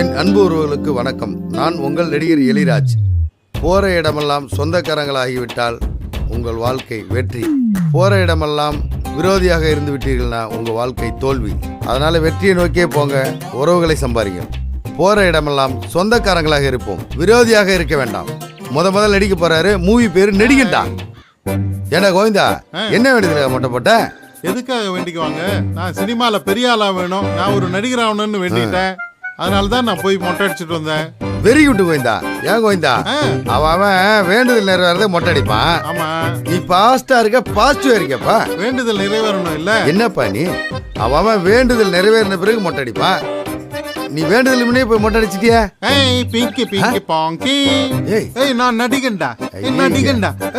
என் அன்பு உறவுகளுக்கு வணக்கம். நான் உங்கள் நடிகர் எலிராஜ். போற இடமெல்லாம் சொந்தக்காரங்களாகிவிட்டால் உங்கள் வாழ்க்கை வெற்றி. போற இடமெல்லாம் விரோதியாக இருந்து விட்டீர்கள்னா உங்க வாழ்க்கை தோல்வி. அதனால வெற்றியை நோக்கியே போங்க உறவுகளை சம்பாதிங்க. போற இடமெல்லாம் சொந்தக்காரங்களாக இருப்போம் விரோதியாக இருக்க வேண்டாம். முத முதல்ல நடிக்க போறாரு மூவி பேரு நெடிகண்டா ஏண்டா கோவிந்தா என்ன வேண்டியதுல மொட்டை போட்ட? எதுக்காக வேண்டிக்குவாங்க? நான் சினிமால பெரிய ஆளா வேணும் நான் ஒரு நடிகர் ஆகணும்னு வேண்டிட்டேன். அதனால தான் நான் போய் மொட்டை அடிச்சிட்டு வந்தேன். Very good Govinda. ஏன் கோவிந்தா? ஆ, அவன் அவன் வேண்டுதல் நிறைவேறதை மொட்டை அடிப்பான். ஆமா. நீ பாஸ்டா இருக்க பாசிட்டிவா இருக்கப்பா. வேண்டுதல் நிறைவேறணும் இல்ல. என்னப்பா நீ? அவன் அவன் வேண்டுதல் நிறைவேறின பிறகு மொட்டை அடிப்பான். நீ வேண்டுதல் முன்னே போய் மொட்டை அடிச்சிட்டியா? ஏய் பிங்கி பிங்கி பாங்கி. ஏய். ஏய் நான் நடிகண்டா ஏய், ஐயே.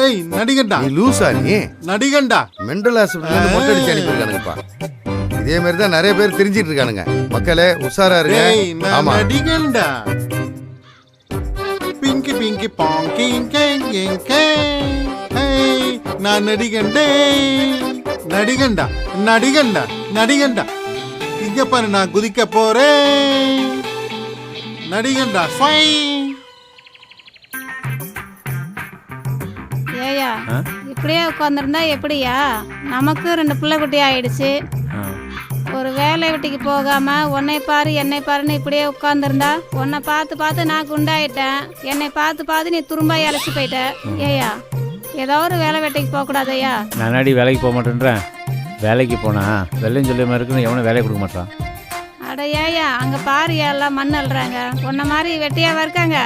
ஏய் நடிகண்டா நீ லூசா நீ? நடிகண்டா மெண்டல் ஹாஸ்பிட்டல் மொட்டை அடிச்சு அனுப்பியிருக்கானுங்கப்பா. இதே மாதிரி தான் நிறைய பேர் தெரிஞ்சிட்டு இருக்கானுங்க. மக்களே உஷாரா இருங்க. ஆமா. நடிகண்டா பிங்கி பிங்கி பாங்கி நான் நடிகண்டே நடிகண்டா நடிகண்டா நடிகண்டா இங்க பாரு நான் குதிக்க போறேன். நடிகண்டா ஸ்வை ஏயா இப்படியே உட்காந்துருந்தா எப்படியா? நமக்கு ரெண்டு பிள்ளை குட்டி ஆயிடுச்சு. ஒரு வேலை வெட்டிக்கு போகாம உன்னை பாரு என்னை பாருன்னு இப்படியே உட்காந்துருந்தா உன்னை பார்த்து பார்த்து நான் குண்டாயிட்டேன். என்னை பார்த்து பார்த்து நீ துரும்பாய் அழைச்சி போயிட்ட. ஏயா ஏதோ ஒரு வேலை வெட்டிக்கு போகக்கூடாதையா நானாடி வேலைக்கு போக மாட்டேன்றேன்? வேலைக்கு போனா வெள்ளையும் சொல்லியமா இருக்குன்னு எவனும் வேலையை கொடுக்க மாட்டான். அட ஏயா அங்க பாருயா எல்லாம் மண் அள்ளுறாங்க. உன்ன மாதிரி வெட்டியாவா இருக்காங்க?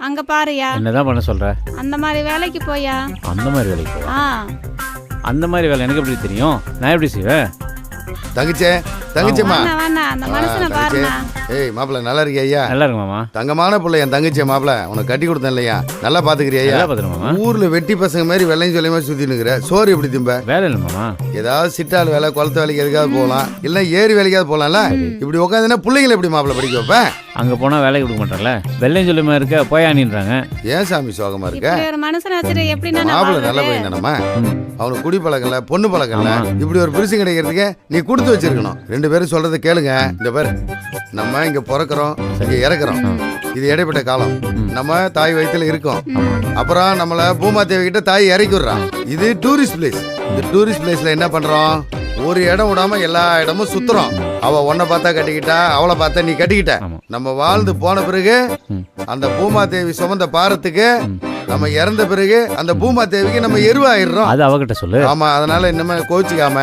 அங்க பாருயா என்னதான் பண்ண சொல்ற? அந்த மாதிரி வேலைக்கு போயா அந்த மாதிரி வேலைக்கு போவா? ஆ. அந்த மாதிரி வேலை எனக்கு எப்படி தெரியும்? நான் எப்படி செய்வேன்? தங்கச்சே தங்கச்சிம்மா. வேணா வேணா அந்த மனுஷனை ஆ, தங்கச்சி. பாருண்ணா. ஏய் மாப்பிள்ள நல்லா இருக்கியா ஐயா? நல்லா இருக்கு மாமா தங்கமான பிள்ளை என் தங்கச்சி மாப்பிள்ள. உனக்கு கட்டி கொடுத்தேன் இல்லையா? நல்லா பாத்துக்கிறியா ஐயா? நல்லா பார்த்துரு மாமா. ஊர்ல வெட்டி பசங்க மாதிரி வெள்ளையும் சொல்லியமா சுத்தி நிக்கிற சோறு எப்படி திம்ப? வேலை இல்லை மாமா. ஏதாவது சிட்டால் வேலை குளத்து வேலைக்கு எதுக்காவது போகலாம். இல்ல ஏரி வேலைக்காவது போகலாம்ல? இப்படி உட்காந்துன்னா பிள்ளைங்களை எப்படி மாப்பிள்ள படிக்க வைப்பேன் அங்கே போனால் வேலைக்கு கொடுக்க மாட்டான்ல வெள்ளையும் சொல்லியமா இருக்க போயானின்றாங்க. ஏன் சாமி சோகமா இருக்க? ஒரு மாப்பிள்ள நல்ல? பையன் தானம்மா. அவனுக்கு குடி பழக்கம் இல்ல பொண்ணு பழக்கம் இல்ல. இப்படி ஒரு பிரிசு கிடைக்கிறதுக்கு நீ கொடுத்து வச்சிருக்கணும். ரெண்டு பேரும் சொல்றதை கேளுங்க. இந்த பேர் நம்ம இங்க பிறக்கிறோம் இங்க இறக்குறோம். இது இடைப்பட்ட காலம். நம்ம தாய் வயித்துல இருக்கோம். அப்புறம் நம்மள பூமாதேவி கிட்ட தாய் இறக்கி விடுறான் இது டூரிஸ்ட் பிளேஸ் இந்த டூரிஸ்ட் பிளேஸ்ல என்ன பண்றோம்? ஒரு இடம் விடாம எல்லா இடமும் சுத்துறோம். அவ உன்னை பார்த்தா கட்டிக்கிட்டா அவளை பார்த்தா நீ கட்டிக்கிட்ட. நம்ம வாழ்ந்து போன பிறகு. அந்த பூமாதேவி சுமந்த பாரத்துக்கு நம்ம இறந்த பிறகு அந்த பூமாதேவிக்கு நம்ம எருவாயிடுறோம். அது அவகிட்ட சொல்லு. ஆமா அதனால இன்னமே கோச்சிக்காம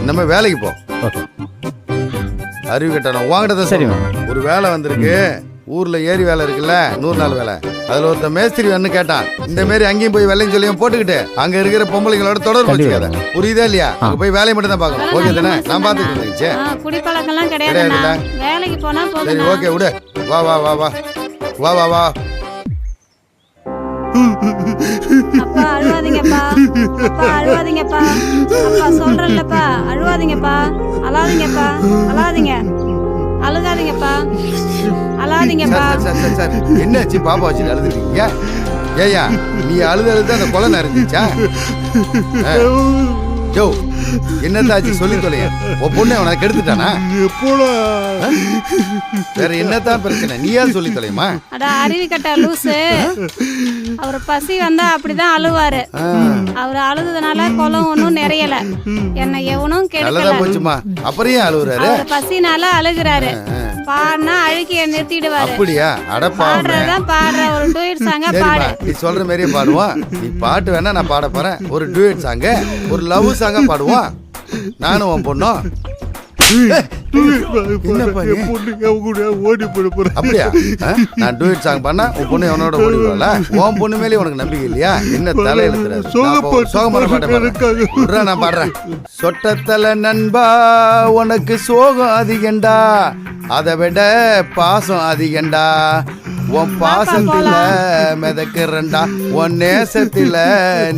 இன்னமே வேலைக்கு போ. அறிவு கட்டணும். உங்ககிட்ட தான் சரி. ஒரு வேலை வந்திருக்கு. ஊர்ல ஏரி வேலை இருக்குல்ல நூறு நாள் வேலை. அதுல ஒருத்த மேஸ்திரி வந்து கேட்டான். இந்த மாதிரி அங்கேயும் போய் வேலையும் சொல்லியும் போட்டுக்கிட்டு அங்க இருக்கிற பொம்பளைங்களோட தொடர்பு. வச்சுக்காத. புரியுதா இல்லையா? அங்க போய் வேலையை மட்டும் தான் பார்க்கணும் ஓகே தானே? நான் பாத்துக்கிட்டேன் ஆ, குடிப்பழக்கம்லாம் கிடையாதுல்ல? வேலைக்கு போனா சரி ஓகே விடு. வா வா வா வா. வா வா வா. அப்பா அழுவாதீங்கப்பா. அப்பா அழுவாதீங்கப்பா. அப்பா சொல்றேன்லப்பா. அழுவாதீங்கப்பா. அழாதீங்கப்பா. அழாதீங்க. அழுகாதீங்கப்பா. அழாதீங்கப்பா. என்னாச்சு பாப்பா வச்சு ஏயா நீ அழுது அழுது அந்த கொலை நிறைஞ்சிச்சா ஜோ என்னத்தாச்சு சொல்லி தொலைய. உன் பொண்ணு அவனை கெடுத்துட்டானா எப்போடா? வேற என்னத்தான் பிரச்சனை? நீயா சொல்லி தொலையுமா? அட அருவி கட்ட லூசு. அவர் பசி வந்தா அப்படிதான் அழுவாரு. அவர் அழுதுனால குளம் ஒன்றும் நிறையல. என்னை எவனும் கெடுக்கல. போச்சுமா? அப்புறம் அழுகுறாரு பசினால அழுகுறாரு. பாடினா அழுகிய நிறுத்திடுவாரு அப்படியா? அடப்பா பாடுறதுதான் பாடுற. ஒரு டூயிட் சாங்க பாடு. நீ சொல்ற மாதிரியே பாடுவோம். நீ பாட்டு வேணா நான் பாட போறேன். ஒரு டூயட் சாங்க ஒரு லவ் சாங்க பாடுவோம். நானும் உன் பொண்ணும் அப்படியா? நான் டூயட் சாங் பண்ணா உன் பொண்ணு அவனோட ஓடிடுவாள? உன் பொண்ணு மேலே உனக்கு நம்பிக்கை இல்லையா? என்ன தலையில சோகப்பாட்டு நான் பாடுறேன். சொட்டத்தல நண்பா உனக்கு சோகம் அதிகண்டா அதை விட பாசம் அதிகண்டா உன் பாசத்துல மிதக்கிறண்டா உன் நேசத்துல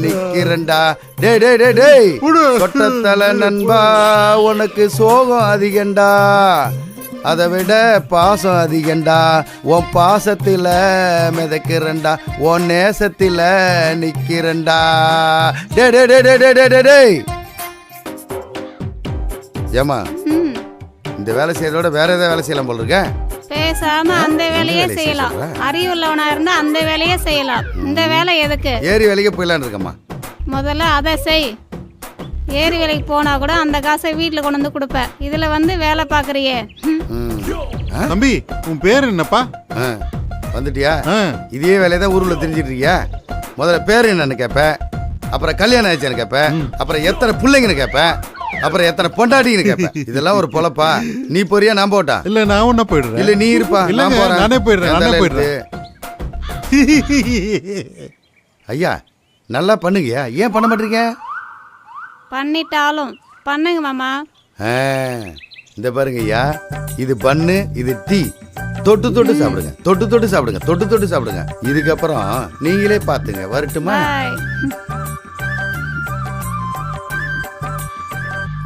நிக்கிறண்டா டேய் டேய் டேய் டேய். சொட்டத்தல நண்பா உனக்கு சோகம் அதிகண்டா அதை விட பாசம் அதிகண்டா உன் பாசத்தில் மிதக்கிறண்டா உன் நேசத்தில் நிற்கிறண்டா டே டே டே டே டே டே டே டேய் ஏமா இந்த வேலை செய்யறதோட வேற ஏதாவது வேலை செய்யலாம் போல இருக்க. பேசாம அந்த வேலையே வேலையை செய்ய செய்யலாம்? அறிவுள்ளவனா இருந்தா அந்த வேலையே செய்யலாம். இந்த வேலை எதுக்கு? ஏரி வேலைக்கு போயிடலான்னு இருக்கம்மா. முதல்ல அதை செய். ஏரி வேலைக்கு போனா கூட அந்த காசை வீட்டில் கொண்டு வந்து கொடுப்ப. இதுல வந்து வேலை. ஆ? தம்பி உன் பேர் என்னப்பா? ஆ. வந்துட்டியா? ஆ, இதே வேலையை தான் ஊருல தெரிஞ்சிட்டு இருக்கியா? முதல்ல பேர் என்னன்னு கேட்ப அப்புறம் கல்யாணம் ஆச்சுன்னு கேட்ப அப்புறம் எத்தனை பிள்ளைங்கன்னு கேட்ப அப்புறம் எத்தனை பொண்டாட்டின்னு கேட்ப இதெல்லாம் ஒரு பொழப்பா? நீ போறியா நான் போட்டா? இல்ல நான் உன்ன போயிடுறேன். இல்ல நீ இருப்பா. நான் இல்லைங்க, போறேன். நானே போயிடுறேன், நானே போயிடுறேன். ஐயா நல்லா பண்ணுங்கய்யா ஏன் பண்ண மாட்டீங்க? பண்ணிட்டாலும். பண்ணுங்க மாமா. ஆ, இந்த பாருங்க ஐயா. இது பண்ணு இது டீ. தொட்டு தொட்டு சாப்பிடுங்க. தொட்டு தொட்டு சாப்பிடுங்க. தொட்டு தொட்டு சாப்பிடுங்க. இதுக்கப்புறம் நீங்களே பாத்துங்க வரட்டுமா?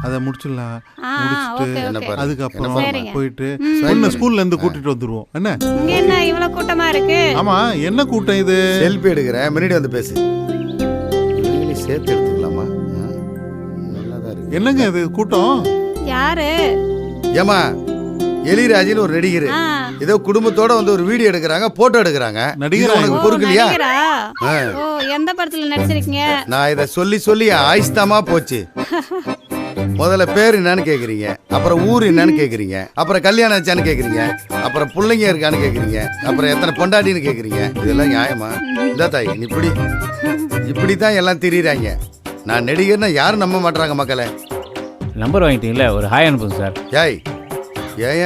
அதை முடிச்சிடலாம். முடிச்சிட்டு என்ன. அதுக்கப்புறம். போயிட்டு. பொண்ணு ஸ்கூல்ல இருந்து கூட்டிட்டு வந்துருவோம். என்ன? இங்க என்ன இவ்வளவு கூட்டமா இருக்கு? ஆமா என்ன கூட்டம் இது? செல்ஃபி எடுக்கிறேன் முன்னாடி வந்து பேசு. சேர்த்து எடுத்துக்கலாமா? என்னங்க இது கூட்டம்? யாரு? ஏமா எலிராஜின்னு ஒரு நடிகர். ஏதோ குடும்பத்தோட வந்து ஒரு வீடியோ எடுக்கிறாங்க போட்டோ எடுக்கிறாங்க. நடிகரா உனக்கு ஓ, பொறுக்கலையா எந்த படத்துல நடிச்சிருக்கீங்க? நான் இதை சொல்லி சொல்லி ஆயிஸ்தாமா போச்சு. முதல்ல பேர் என்னன்னு கேக்குறீங்க அப்புறம் ஊர் என்னன்னு கேக்குறீங்க அப்புறம் கல்யாணம் ஆச்சான்னு கேக்குறீங்க அப்புறம் பிள்ளைங்க இருக்கான்னு கேக்குறீங்க அப்புறம் எத்தனை பொண்டாட்டின்னு கேக்குறீங்க? இதெல்லாம் நியாயமா? இந்த தாய் இப்படி இப்படி தான் எல்லாம் திரியிறாங்க. நான் நடிகர்னா யாரும் நம்ப மாட்றாங்க மக்களே. நம்பர் வாங்கிட்டீங்களே ஒரு ஹாய் அனுப்புங்க சார். ஏய் ஏன்